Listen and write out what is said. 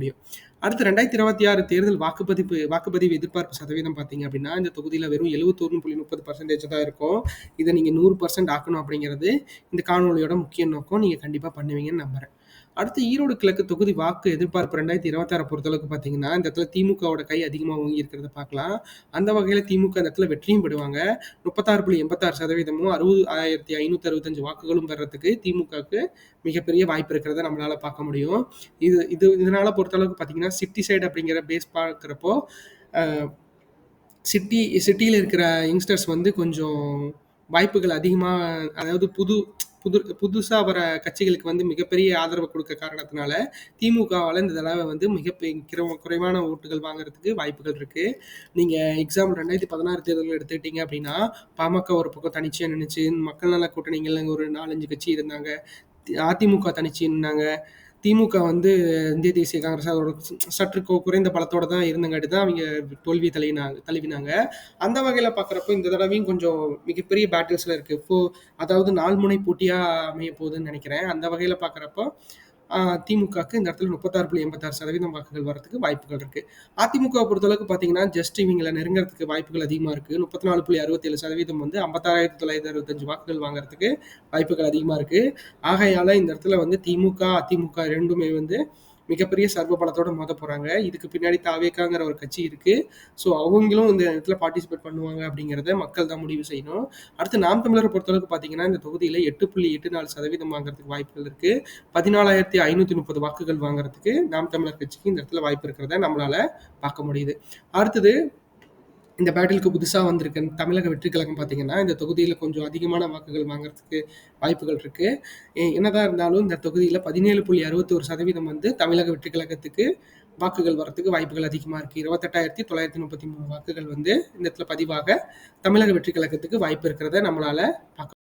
முடியும். அடுத்து ரெண்டாயிரத்தி இருபத்தி ஆறு தேர்தல் வாக்குப்பதிவு வாக்குப்பதிவு எதிர்பார்ப்பு சதவீதம் பார்த்தீங்க அப்படின்னா இந்த தொகுதியில் வெறும் எழுபத்தொன்று புள்ளி முப்பது பர்சன்டேஜ் தான் இருக்கும். இதை நீங்கள் நூறு பர்சன்ட் ஆக்கணும் அப்படிங்கிறது இந்த காணொலியோட முக்கிய நோக்கம். நீங்கள் கண்டிப்பாக பண்ணுவீங்கன்னு நம்புறேன். அடுத்து ஈரோடு கிழக்கு தொகுதி வாக்கு எதிர்பார்ப்பு ரெண்டாயிரத்தி இருபத்தாறு பொறுத்தளவுக்கு பார்த்தீங்கன்னா இந்த இடத்துல திமுகவோட கை அதிகமாக ஓங்கி இருக்கிறத பார்க்கலாம். அந்த வகையில் திமுக இந்த இடத்துல வெற்றியும் பெறுவாங்க. முப்பத்தாறு புள்ளி எண்பத்தாறு சதவீதமும் அறுபது ஆயிரத்தி ஐநூற்றி அறுபத்தஞ்சு வாக்குகளும் பெறத்துக்கு திமுகவுக்கு மிகப்பெரிய வாய்ப்பு இருக்கிறத நம்மளால பார்க்க முடியும். இது இது இதனால பொறுத்தளவுக்கு பார்த்தீங்கன்னா சிட்டி சைடு அப்படிங்கிற பேஸ் பார்க்குறப்போ சிட்டி சிட்டியில் இருக்கிற யங்ஸ்டர்ஸ் வந்து கொஞ்சம் வாய்ப்புகள் அதிகமாக அதாவது புது புது புதுசாக வர கட்சிகளுக்கு வந்து மிகப்பெரிய ஆதரவு கொடுக்க காரணத்தினால திமுகவால் இந்த தடவை வந்து மிக குறைவான ஓட்டுகள் வாங்குறதுக்கு வாய்ப்புகள் இருக்குது நீங்கள் எக்ஸாம்பிள் ரெண்டாயிரத்தி பதினாறு தேர்தல் எடுத்துக்கிட்டீங்க அப்படின்னா பாமக ஒரு பக்கம் தனிச்சையாக நினைச்சு மக்கள் நல கூட்டணிகள் ஒரு நாலஞ்சு கட்சி இருந்தாங்க. அதிமுக தனிச்சு இருந்தாங்க திமுக வந்து இந்திய தேசிய காங்கிரஸ் அதோட சற்று குறைந்த பலத்தோட தான் இருந்தங்காட்டி தான் அவங்க தோல்வி தழுவினாங்க தழுவினாங்க. அந்த வகையில் பார்க்குறப்போ இந்த தடவையும் கொஞ்சம் மிகப்பெரிய பேட்டில்ஸில் இருக்குது இப்போ அதாவது நாள் முனை போட்டியாக அமைய போகுதுன்னு நினைக்கிறேன். அந்த வகையில் பார்க்குறப்போ திமுகக்கு இந்த இடத்துல முப்பத்தாறு புள்ளி எண்பத்தாறு சதவீதம் வாக்குகள் வரதுக்கு வாய்ப்புகள் இருக்கு. அதிமுக பொறுத்தளவுக்கு பார்த்தீங்கன்னா ஜஸ்ட் இவங்களை நெருங்கிறதுக்கு வாய்ப்புகள் அதிகமாக இருக்கு. முப்பத்தி நாலு புள்ளி அறுபத்தேழு சதவீதம் வந்து ஐம்பத்தாறாயிரத்தி தொள்ளாயிரத்தி அறுபத்தஞ்சு வாக்குகள் வாங்குறதுக்கு வாய்ப்புகள் அதிகமாக இருக்கு. ஆகையால இந்த இடத்துல வந்து திமுக அதிமுக ரெண்டுமே வந்து மிகப்பெரிய சர்வ பலத்தோட மோத போறாங்க. இதுக்கு பின்னாடி தாவேக்காங்கிற ஒரு கட்சி இருக்கு. ஸோ அவங்களும் இந்த இடத்துல பார்ட்டிசிபேட் பண்ணுவாங்க அப்படிங்கிறத மக்கள் தான் முடிவு செய்யணும். அடுத்து நாம் தமிழரை பொறுத்தளவுக்கு பார்த்தீங்கன்னா இந்த தொகுதியில் எட்டு புள்ளி எட்டு நாலு சதவீதம் வாங்குறதுக்கு வாய்ப்புகள் இருக்கு. பதினாலாயிரத்தி ஐநூத்தி முப்பது வாக்குகள் வாங்குறதுக்கு நாம் தமிழர் கட்சிக்கு இந்த இடத்துல வாய்ப்பு இருக்கிறத நம்மளால பார்க்க முடியுது. அடுத்தது இந்த பேட்டிலுக்கு புதுசாக வந்திருக்க தமிழக வெற்றி கழகம் பார்த்தீங்கன்னா இந்த தொகுதியில் கொஞ்சம் அதிகமான வாக்குகள் வாங்குறதுக்கு வாய்ப்புகள் இருக்குது என்னதான் இருந்தாலும் இந்த தொகுதியில் பதினேழு புள்ளி அறுபத்தி ஒரு சதவீதம் வந்து தமிழக வெற்றி கழகத்துக்கு வாக்குகள் வரத்துக்கு வாய்ப்புகள் அதிகமாக இருக்குது இருபத்தெட்டாயிரத்தி தொள்ளாயிரத்தி முப்பத்தி மூணு வாக்குகள் வந்து இந்த இடத்துல பதிவாக தமிழக வெற்றி கழகத்துக்கு வாய்ப்பு இருக்கிறத நம்மளால் பார்க்க